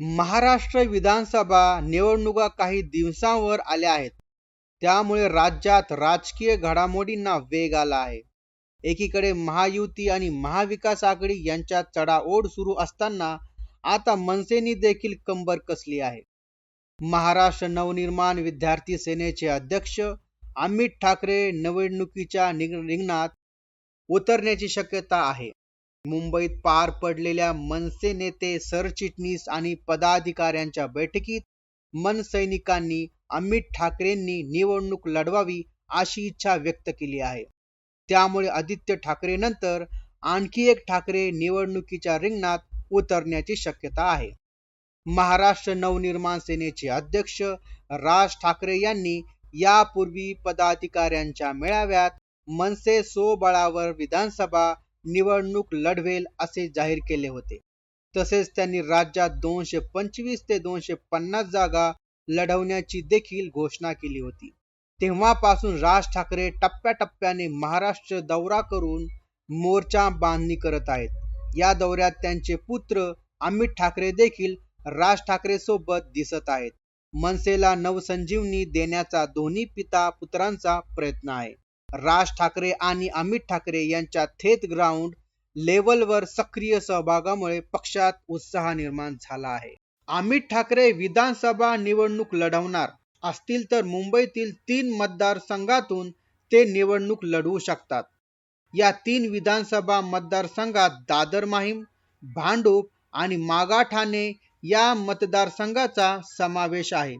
महाराष्ट्र विधानसभा निवडणुका काही दिवसांवर आल्या आहेत. त्यामुळे राज्यात राजकीय घडामोडींना वेग आला आहे. एकीकडे महायुती आणि महाविकास आघाडी यांच्यात चढाओढ सुरू असताना आता मनसेनी देखील कंबर कसली आहे. महाराष्ट्र नवनिर्माण विद्यार्थी सेनेचे अध्यक्ष अमित ठाकरे निवडणुकीच्या निग- रिंगणात उतरण्याची शक्यता आहे. मुंबईत पार पडलेल्या मनसे नेते सरचिटणीस आणि पदाधिकाऱ्यांच्या बैठकीत मनसैनिकांनी अमित ठाकरेंनी निवडणूक लढवावी अशी इच्छा व्यक्त केली आहे. त्यामुळे आदित्य ठाकरे नंतर आणखी एक ठाकरे निवडणुकीच्या रिंगणात उतरण्याची शक्यता आहे. महाराष्ट्र नवनिर्माण सेनेचे अध्यक्ष राज ठाकरे यांनी यापूर्वी पदाधिकाऱ्यांच्या मेळाव्यात मनसे सोबळावर विधानसभा निवडणूक लढवेल असे जाहीर केले होते. तसेच त्यांनी राज्यात दोनशे पंचवीस ते दोनशे पन्नास जागा लढवण्याची देखील घोषणा केली होती. तेव्हापासून राज ठाकरे टप्प्याटप्प्याने महाराष्ट्र दौरा करून मोर्चा बांधणी करत आहेत. या दौऱ्यात त्यांचे पुत्र अमित ठाकरे देखील राज ठाकरे सोबत दिसत आहेत. मनसेला नवसंजीवनी देण्याचा दोन्ही पिता पुत्रांचा प्रयत्न आहे. राज ठाकरे आणि अमित ठाकरे यांच्या थेट ग्राउंड लेवलवर सक्रिय सहभागामुळे पक्षात उत्साह निर्माण झाला आहे. अमित ठाकरे विधानसभा निवडणूक लढवणार असतील तर मुंबईतील तीन मतदारसंघातून ते निवडणूक लढवू शकतात. या तीन विधानसभा मतदारसंघात दादर माहीम भांडूप आणि मागाठाणे या मतदारसंघाचा समावेश आहे.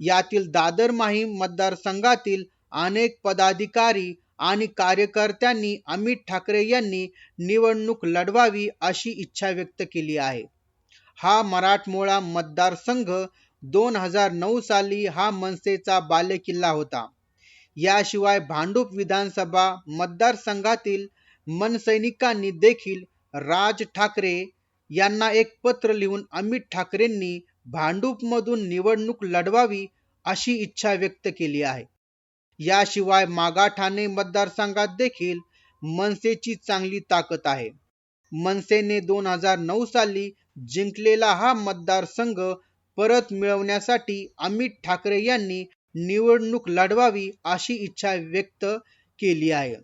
यातील दादर माहीम मतदारसंघातील अनेक पदाधिकारी आणि कार्यकर्त्यांनी अमित ठाकरे यांनी निवडणूक लढवावी अशी इच्छा व्यक्त केली आहे. हा मराठमोळा मतदारसंघ दोन हजार नऊ साली हा मनसेचा बालेकिल्ला होता. याशिवाय भांडूप विधानसभा मतदारसंघातील मनसैनिकांनी देखील राज ठाकरे यांना एक पत्र लिहून अमित ठाकरेंनी भांडूपमधून निवडणूक लढवावी अशी इच्छा व्यक्त केली आहे. याशिवाय मागा ठाणे मतदारसंघात देखील मनसेची चांगली ताकद आहे. मनसेने दोन हजार नऊ साली जिंकलेला हा मतदारसंघ परत मिळवण्यासाठी अमित ठाकरे यांनी निवडणूक लढवावी अशी इच्छा व्यक्त केली आहे.